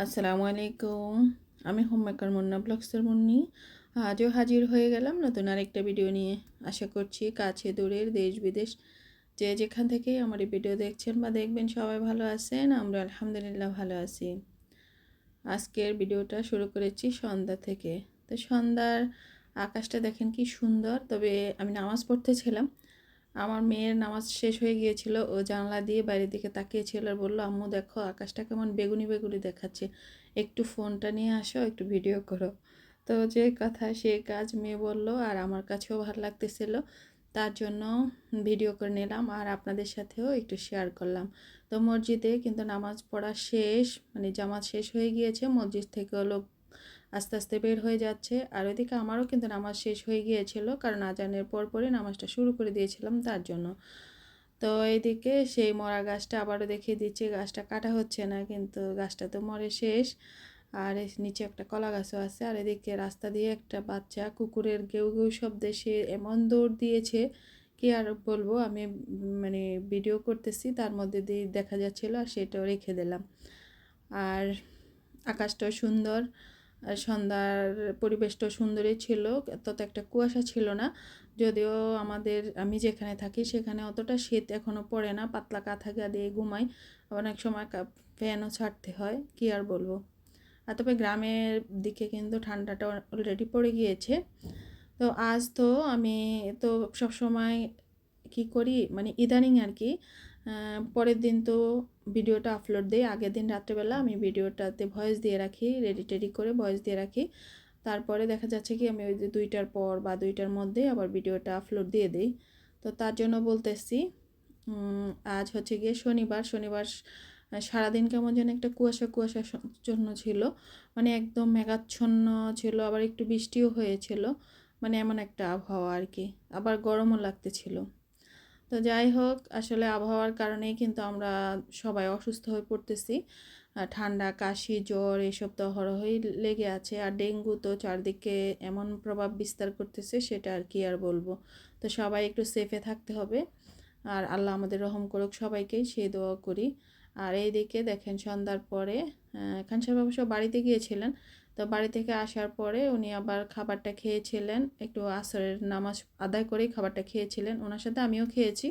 আসসালামু আলাইকুম। আমি হোমমেকার মুন্না ব্লগসের মুন্নি। আজও হাজির হয়ে গেলাম নতুন আরেকটা ভিডিও নিয়ে। আশা করছি কাছে দূরের দেশ বিদেশ যে যেখান থেকে আমার এই ভিডিও দেখছেন বা দেখবেন সবাই ভালো আছেন, আমরা আলহামদুলিল্লাহ ভালো আছি। আজকের ভিডিওটা শুরু করেছি সন্ধ্যা থেকে। তো সন্ধ্যার আকাশটা দেখেন কি সুন্দর, তবে আমি নামাজ পড়তেছিলাম। আমার মেয়ের নামাজ শেষ হয়ে গিয়েছিল, ও জানলা দিয়ে বাইরের দিকে তাকিয়েছিল আর বলল, আম্মু, দেখো, আকাশটা কেমন বেগুনি বেগুনি দেখাচ্ছে। একটু ফোনটা নিয়ে আসো, একটু ভিডিও করো। তো যে কথা, সে কাজ মেয়ে বলল, আর আমার কাছেও ভালো লাগতেছিল, তার জন্য ভিডিও করে নিলাম আর আপনাদের সাথেও একটু শেয়ার করলাম। তো মসজিদে কিন্তু নামাজ পড়া শেষ মানে জামাত শেষ হয়ে গিয়েছে, মসজিদ থেকে লোক আস্তে আস্তে বের হয়ে যাচ্ছে। আর ওইদিকে আমারও কিন্তু নামাজ শেষ হয়ে গিয়েছিল, কারণ আজানের পর পরই নামাজটা শুরু করে দিয়েছিলাম তার জন্য। তো এইদিকে সেই মরা গাছটা আবারও দেখিয়ে দিচ্ছি, গাছটা কাটা হচ্ছে না, কিন্তু গাছটা তো মরে শেষ। আর নিচে একটা কলা গাছও আছে, আর এদিকে রাস্তা দিয়ে একটা বাচ্চা কুকুরের গেউ গেউ শব্দে সে এমন দৌড় দিয়েছে, কি আর বলব, আমি মানে ভিডিও করতেছি, তার মধ্যে দিয়ে দেখা যাচ্ছিল, আর সেটাও রেখে দিলাম। আর আকাশটাও সুন্দর। সন্ধ্যার পরিবেশটা সুন্দরই ছিল, তত একটা কুয়াশা ছিল না। যদিও আমাদের, আমি যেখানে থাকি সেখানে অতটা শীত এখনও পড়ে না, পাতলা কাঁথা দিয়ে ঘুমাই। অনেক সময় ফ্যানও ছাড়তে হয়, কি আর বলব। আর তবে গ্রামের দিকে কিন্তু ঠান্ডাটা অলরেডি পড়ে গিয়েছে। তো আজ তো আমি তো সবসময় কি করি মানে ইদানিং আর কি পরের দিন তো ভিডিওটা আপলোড দিই, আগের দিন রাত্রেবেলা আমি ভিডিওটাতে ভয়েস দিয়ে রাখি রেডি টেডি করে ভয়েস দিয়ে রাখি। তারপরে দেখা যাচ্ছে কি আমি ওই যে দুইটার পর বা দুইটার মধ্যে আবার ভিডিওটা আপলোড দিয়ে দিই। তো তার জন্য বলতেছি আজ হচ্ছে গিয়ে শনিবার শনিবার সারাদিন কেমন যেন একটা কুয়াশা কুয়াশার জন্য ছিল। মানে একদম মেঘাচ্ছন্ন ছিল, আবার একটু বৃষ্টিও হয়েছিল। মানে এমন একটা আবহাওয়া আর কি। আবার গরমও লাগতেছিল। তো যাই হোক, আসলে আবহাওয়ার কারণেই কিন্তু আমরা সবাই অসুস্থ হয়ে পড়তেছি। ঠান্ডা, কাশি, জ্বর এসব তো হরহই লেগে আছে। আর ডেঙ্গু তো চারদিকে এমন প্রভাব বিস্তার করতেছে সেটা আর কি আর বলব। তো সবাই একটু সেফে থাকতে হবে। আর আল্লাহ আমাদের রহম করুক সবাইকেই সেই দোয়া করি। আর এই দিকে দেখেন সন্ধ্যার পরে খানসার বাবু সব বাড়িতে গিয়েছিলেন। তো বাড়ি থেকে আসার পরে উনি আবার খাবারটা খেয়েছিলেন, একটু আসরের নামাজ আদায় করেই খাবারটা খেয়েছিলেন, ওনার সাথে আমিও খেয়েছি।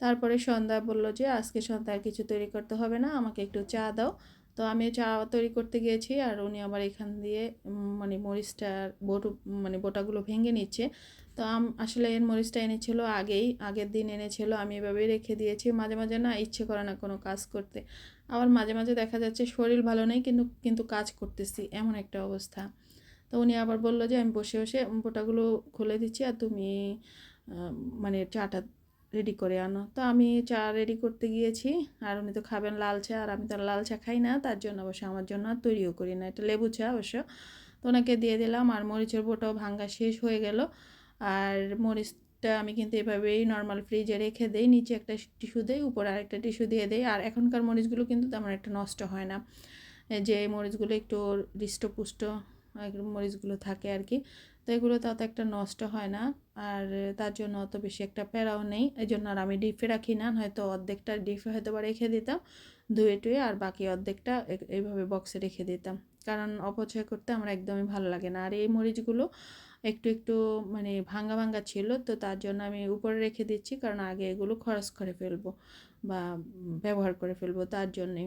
তারপরে সন্ধ্যা বলল যে, আজকে সন্ধ্যা কিছু তৈরি করতে হবে না, আমাকে একটু চা দাও। তো আমি চা তৈরি করতে গিয়েছি আর উনি আবার এখান দিয়ে মানে মরিচটার বোট মানে বোটাগুলো ভেঙে নিচ্ছে। তো আসলে এর মরিচটা এনেছিল আগেই, আগের দিন এনেছিল, আমি এভাবেই রেখে দিয়েছি। মাঝে মাঝে না ইচ্ছে করে না কোনো কাজ করতে। আবার মাঝে মাঝে দেখা যাচ্ছে শরীর ভালো নেই, কিন্তু কিন্তু কাজ করতেছি, এমন একটা অবস্থা। তো উনি আবার বলল যে, আমি বসে বসে বোটাগুলো খুলে দিচ্ছি আর তুমি মানে চাটা রেডি করে আনো। তো আমি চা রেডি করতে গিয়েছি, আর উনি তো খাবেন লাল চা, আর আমি তো লাল চা খাই না, তার জন্য অবশ্য আমার জন্য আর তৈরিও করি না, এটা লেবু চা অবশ্য। তো ওনাকে দিয়ে দিলাম, আর মরিচের বোটাও ভাঙ্গা শেষ হয়ে গেল, আর মরিচটা আমি কিন্তু এভাবেই নর্মাল ফ্রিজে রেখে দেই, নিচে একটা টিস্যু দেই, উপরে আরেকটা টিস্যু দিয়ে দেই। আর এখনকার মরিচগুলো কিন্তু তেমন একটা নষ্ট হয় না। যে মরিচগুলো একটু হৃষ্টপুষ্ট মরিচগুলো থাকে আর কি, তো এগুলো তাতে একটা নষ্ট হয় না। আর তার জন্য অত বেশি একটা প্যারাও নেই। এই জন্য আর আমি ডিপে রাখি না হয়তো অর্ধেকটা ডিপে হয়তো বা রেখে দিতাম, ধুয়ে টুয়ে আর বাকি অর্ধেকটা এইভাবে বক্সে রেখে দিতাম। কারণ অপচয় করতে আমার একদমই ভালো লাগে না। আর এই মরিচগুলো একটু একটু মানে ভাঙ্গা ভাঙ্গা ছিল, তো তার জন্য আমি উপরে রেখে দিচ্ছি, কারণ আগে এগুলো খরচ করে ফেলব বা ব্যবহার করে ফেলব তার জন্যে।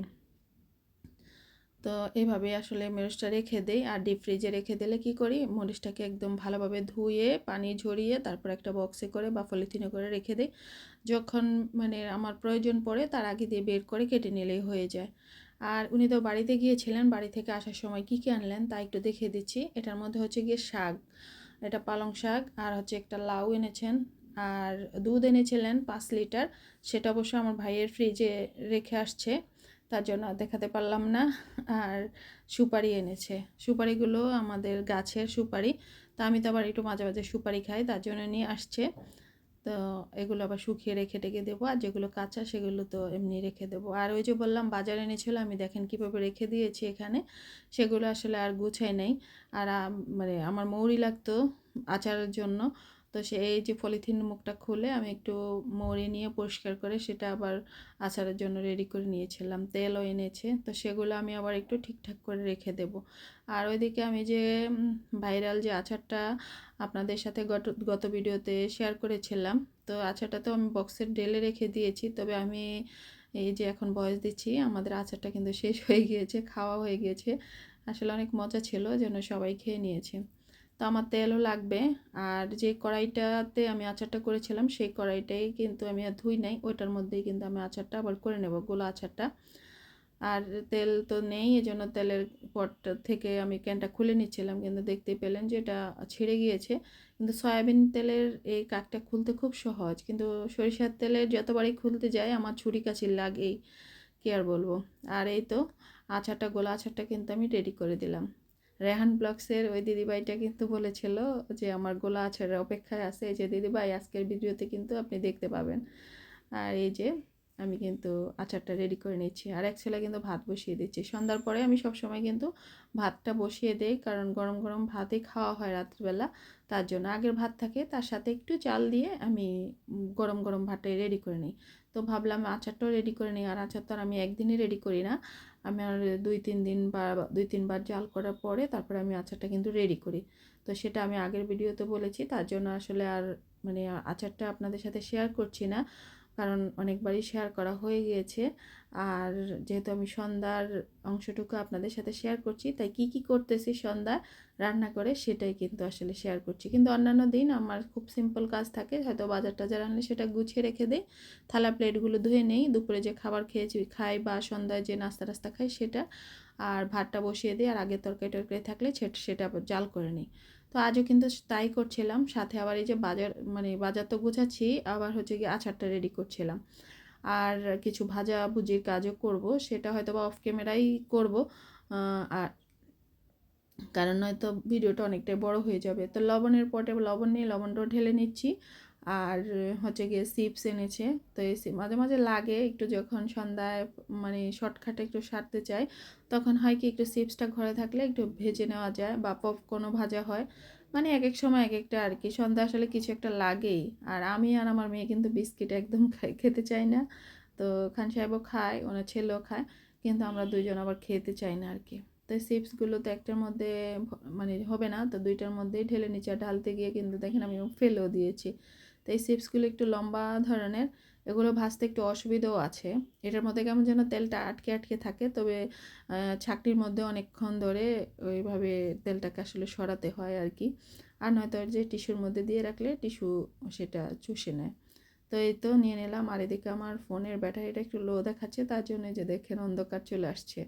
তো এভাবে আসলে মরিচটা রেখে দেই, আর ডিপ ফ্রিজে রেখে দিলে কি করি, মরিচটাকে একদম ভালোভাবে ধুয়ে, পানি ঝরিয়ে তারপর একটা বক্সে করে বা পলিথিনে করে রেখে দিই। যখন মানে আমার প্রয়োজন পড়ে, তার আগে দিয়ে বের করে কেটে নিলেই হয়ে যায়। আর উনি তো বাড়িতে গিয়েছিলেন, বাড়ি থেকে আসার সময় কী কী আনলেন তা একটু দেখিয়ে দিচ্ছি। এটার মধ্যে হচ্ছে গিয়ে শাক। এটা পালং শাক আর হচ্ছে একটা লাউ এনেছেন। আর দুধ এনেছিলেন পাঁচ লিটার। সেটা অবশ্য আমার ভাইয়ের ফ্রিজে রেখে আসছে। তার জন্য দেখাতে পারলাম না। আর সুপারি এনেছে। সুপারিগুলো আমাদের গাছের সুপারি। তা আমি তো আবার একটু মাঝে মাঝে সুপারি খাই, তার জন্য নিয়ে আসছে। তো এগুলো আবার শুকিয়ে রেখে টেকে দেবো। আর যেগুলো কাঁচা সেগুলো তো এমনি রেখে দেবো। আর ওই যে বললাম, বাজারে এনেছিল, আমি দেখেন কীভাবে রেখে দিয়েছি এখানে। সেগুলো আসলে আর গুছাই নেই। আর মানে আমার মৌরি লাগতো আচারের জন্য। তো সে এই যে পলিথিন মুখটা খুলে আমি একটু মরে নিয়ে পরিষ্কার করে সেটা আবার আচারের জন্য রেডি করে নিয়েছিলাম। তেলও এনেছে, তো সেগুলো আমি আবার একটু ঠিকঠাক করে রেখে দেব। আর ওইদিকে আমি যে ভাইরাল যে আচারটা আপনাদের সাথে গত গত ভিডিওতে শেয়ার করেছিলাম, তো আচারটা তো আমি বক্সের ডেলে রেখে দিয়েছি, তবে আমি এই যে এখন বয়স দিচ্ছি, আমাদের আচারটা কিন্তু শেষ হয়ে গিয়েছে, খাওয়া হয়ে গিয়েছে। আসলে অনেক মজা ছিল, যেন সবাই খেয়ে নিয়েছে। তো আমার তেলও লাগবে। আর যে কড়াইটাতে আমি আচারটা করেছিলাম, সেই কড়াইটাই কিন্তু আমি আর ধুই নাই। ওইটার মধ্যেই কিন্তু আমি আচারটা আবার করে নেব, গোলা আচারটা। আর তেল তো নেই, এজন্য তেলের পটটা থেকে আমি ক্যানটা খুলে নিচ্ছিলাম। কিন্তু দেখতেই পেলেন যে এটা ছিঁড়ে গিয়েছে। কিন্তু সয়াবিন তেলের এই কাকটা খুলতে খুব সহজ। কিন্তু সরিষার তেলের যতবারই খুলতে যায় আমার ছুরি কাছি লাগেই। কি আর বলব? আর এই তো আচারটা, গোলা আচারটা কিন্তু আমি রেডি করে দিলাম। রেহান ব্লগসের ওই দিদিভাইটা কিন্তু বলেছিল যে, আমার গোলা আচারের অপেক্ষায় আছে। এই যে দিদিভাই, আজকের ভিডিওতে কিন্তু আপনি দেখতে পাবেন। আর এই যে, আমি কিন্তু আচারটা রেডি করে নিচ্ছি। আর এক ছেলে কিন্তু ভাত বসিয়ে দিচ্ছি। সন্ধ্যার পরে আমি সব সময় কিন্তু ভাতটা বসিয়ে দেই, কারণ গরম গরম ভাতই খাওয়া হয় রাত্রিবেলা। তার জন্য আগের ভাত থাকে, তার সাথে একটু চাল দিয়ে আমি গরম গরম ভাতটাই রেডি করে নিই। তো ভাবলাম আচারটাও রেডি করে নিই। আর আচার তো আর আমি একদিনই রেডি করি না। আমি আর দুই, তিন দিন বা দুই তিনবার জাল করার পরে তারপরে আমি আচারটা কিন্তু রেডি করি। তো সেটা আমি আগের ভিডিওতে বলেছি, তার জন্য আসলে আর মানে আচারটা আপনাদের সাথে শেয়ার করছি না, কারণ অনেকবারই শেয়ার করা হয়ে গিয়েছে। আর যেহেতু আমি সন্ধ্যার অংশটুকু আপনাদের সাথে শেয়ার করছি, তাই কি কি করতেছি সন্ধ্যা রান্না করে সেটাই কিন্তু আসলে শেয়ার করছি। কিন্তু অন্যান্য দিন আমার খুব সিম্পল কাজ থাকে, হয়তো বাজার টাজার আনলে সেটা গুছিয়ে রেখে দেই। থালা প্লেটগুলো ধুয়ে নেই, দুপুরে যে খাবার খেয়েছি খাই বা সন্ধ্যায় যে নাস্তা টাস্তা খাই সেটা আর ভাতটা বসিয়ে দিই আর আগের তরকারি টরকারি থাকলে সেটা জাল করে নিই। তো আজও কিন্তু তাই করছিলাম, সাথে আবার এই যে বাজার মানে বাজার তো গুছাচ্ছি, আবার হচ্ছে কি আচারটা রেডি করছিলাম। আর কিছু ভাজা ভুজির কাজও করব, সেটা হয়তো বা অফ ক্যামেরাই করব আর কারণ নয়তো ভিডিওটা অনেকটাই বড় হয়ে যাবে। তো লবণের পটে লবণ নিয়ে লবণটাও ঢেলে নিচ্ছি। আর হচ্ছে গিয়ে সিপস এনেছে। তো এই মাঝে মাঝে লাগে একটু যখন সন্ধ্যায় মানে শর্টকাটে একটু সারতে চাই, তখন হয় কি একটু চিপসটা ঘরে থাকলে একটু ভেজে নেওয়া যায় বা পপকর্নও ভাজা হয়। মানে এক এক সময় এক একটা আর কি। সন্ধ্যা আসলে কিছু একটা লাগেই। আর আমি আর আমার মেয়ে কিন্তু বিস্কিট একদম খাই খেতে চাই না। তো খান সাহেবও খায়, ওনার ছেলেও খায়। কিন্তু আমরা দুইজন আবার খেতে চাই না আর কি। তো চিপসগুলো তো একটার মধ্যে মানে হবে না, তো দুইটার মধ্যেই ঢেলে নিচে ঢালতে গিয়ে কিন্তু দেখেন আমি ফেলেও দিয়েছি। তো এই একটু লম্বা ধরনের, এগুলো ভাজতে একটু অসুবিধাও আছে। এটার মধ্যে কেমন যেন তেলটা আটকে আটকে থাকে, তবে ছাকটির মধ্যে অনেকক্ষণ ধরে ওইভাবে তেলটাকে আসলে সরাতে হয় আর কি। আর নয়তো আর যে টিস্যুর মধ্যে দিয়ে রাখলে টিস্যু সেটা চুষে নেয়। তো এই তো নিয়ে নিলাম, আর এদিকে আমার ফোনের ব্যাটারিটা একটু লো দেখাচ্ছে, তার জন্য যে দেখেন অন্ধকার চলে আসছে।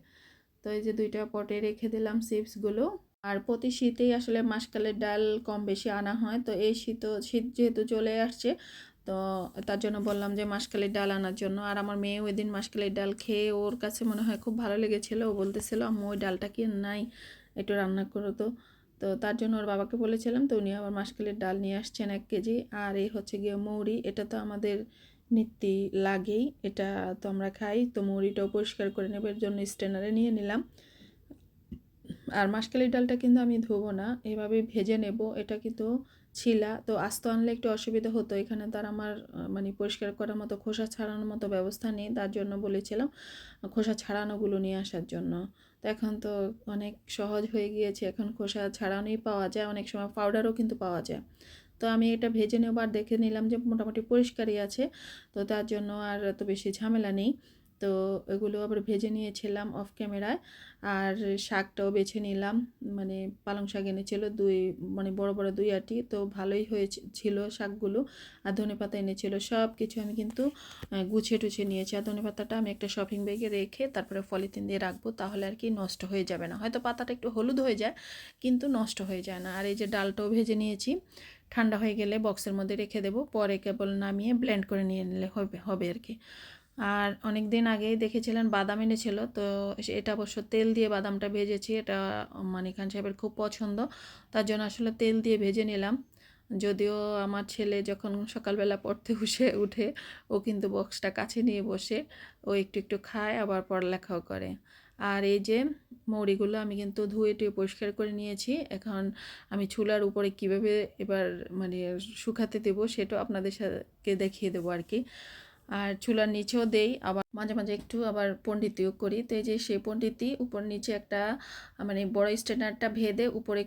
তো এই যে দুইটা পটে রেখে দিলাম চিপসগুলো। আর প্রতি শীতেই আসলে মাসকালের ডাল কম বেশি আনা হয়। তো এই শীত শীত যেহেতু চলে আসছে, তো তার জন্য বললাম যে মাসকালের ডাল আনার জন্য। আর আমার মেয়ে ওই দিন মাসকালের ডাল খেয়ে ওর কাছে মনে হয় খুব ভালো লেগেছিল। ও বলতেছিল আমি ওই ডালটা কি নাই? একটু রান্না করো তো। তো তার জন্য ওর বাবাকে বলেছিলাম, তো উনি আবার মাসকালের ডাল নিয়ে আসছেন এক কেজি। আর এই হচ্ছে গিয়ে মৌরি। এটা তো আমাদের নিত্যি লাগেই, এটা তো আমরা খাই, তো মুড়িটাও পরিষ্কার করে নেবার জন্য স্ট্যান্ডারে নিয়ে নিলাম। আর মাসকালির ডালটা কিন্তু আমি ধোবো না, এভাবে ভেজে নেব, এটা কিন্তু ছিলা, তো আস্ত আনলে একটু অসুবিধা হতো, এখানে তার আমার মানে পরিষ্কার করার মতো খোসা ছাড়ানোর মতো ব্যবস্থা নেই, তার জন্য বলেছিলাম খোসা ছাড়ানোগুলো নিয়ে আসার জন্য। তো এখন তো অনেক সহজ হয়ে গিয়েছে, এখন খোসা ছাড়ানোই পাওয়া যায়, অনেক সময় পাউডারও কিন্তু পাওয়া যায়। তো আমি এটা ভেজে নেবার দেখে নিলাম যে মোটামুটি পরিষ্কারই আছে। তো তার জন্য আর এত বেশি ঝামেলা নেই। তো এগুলো আবার ভেজে নিয়েছিলাম অফ ক্যামেরায় আর শাকটাও বেছে নিলাম। মানে পালং শাক এনেছিল দুই মানে বড় বড় দুই আটি। তো ভালোই হয়েছিল শাকগুলো। আর ধনে পাতা এনেছিল সব কিছু আমি কিন্তু গুছিয়ে টুছিয়ে নিয়েছি। আর ধনে পাতাটা আমি একটা শপিং ব্যাগে রেখে তারপরে পলিথিন দিয়ে রাখব তাহলে আর কি নষ্ট হয়ে যাবে না। হয়তো পাতাটা একটু হলুদ হয়ে যায়, কিন্তু নষ্ট হয়ে যায় না। আর এই যে ডালটাও ভেজে নিয়েছি। ঠান্ডা হয়ে গেলে বক্সের মধ্যে রেখে দেবো। পরে কেবল নামিয়ে ব্লেন্ড করে নিয়ে নিলে হবে হবে আর কি। আর অনেক দিন আগেই দেখেছিলেন বাদাম এনেছিল, তো এটা অবশ্য তেল দিয়ে বাদামটা ভেজেছি, এটা মানে খান সাহেবের খুব পছন্দ, তার জন্য আসলে তেল দিয়ে ভেজে নিলাম। যদিও আমার ছেলে যখন সকালবেলা পড়তে উঠে উঠে, ও কিন্তু বক্সটা কাছে নিয়ে বসে, ও একটু একটু খায়, আবার পড়ালেখাও করে। আর এই যে মৌরিগুলো আমি কিন্তু ধুয়ে টুয়ে পরিষ্কার করে নিয়েছি। এখন আমি চুলার উপরে কীভাবে এবার মানে শুকাতে দেবো সেটাও আপনাদের সাথে দেখিয়ে দেবো আর কি। আর চুলার নিচেও দেই, আবার মাঝে মাঝে একটু আবার পণ্ডিতিও করি। তো এই যে সেই পণ্ডিতি উপর নিচে একটা মানে বড় স্ট্যান্ডারটা ভেদে উপরে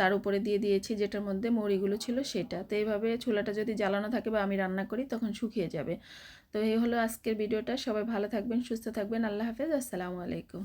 তার উপরে দিয়ে দিয়েছি যেটার মধ্যে মৌরিগুলো ছিল সেটা। তো এইভাবে চুলাটা যদি জ্বালানো থাকে বা আমি রান্না করি তখন শুকিয়ে যাবে। তো এই হলো আজকের ভিডিওটা। সবাই ভালো থাকবেন সুস্থ থাকবেন। আল্লাহ হাফেজ। আসসালামু আলাইকুম।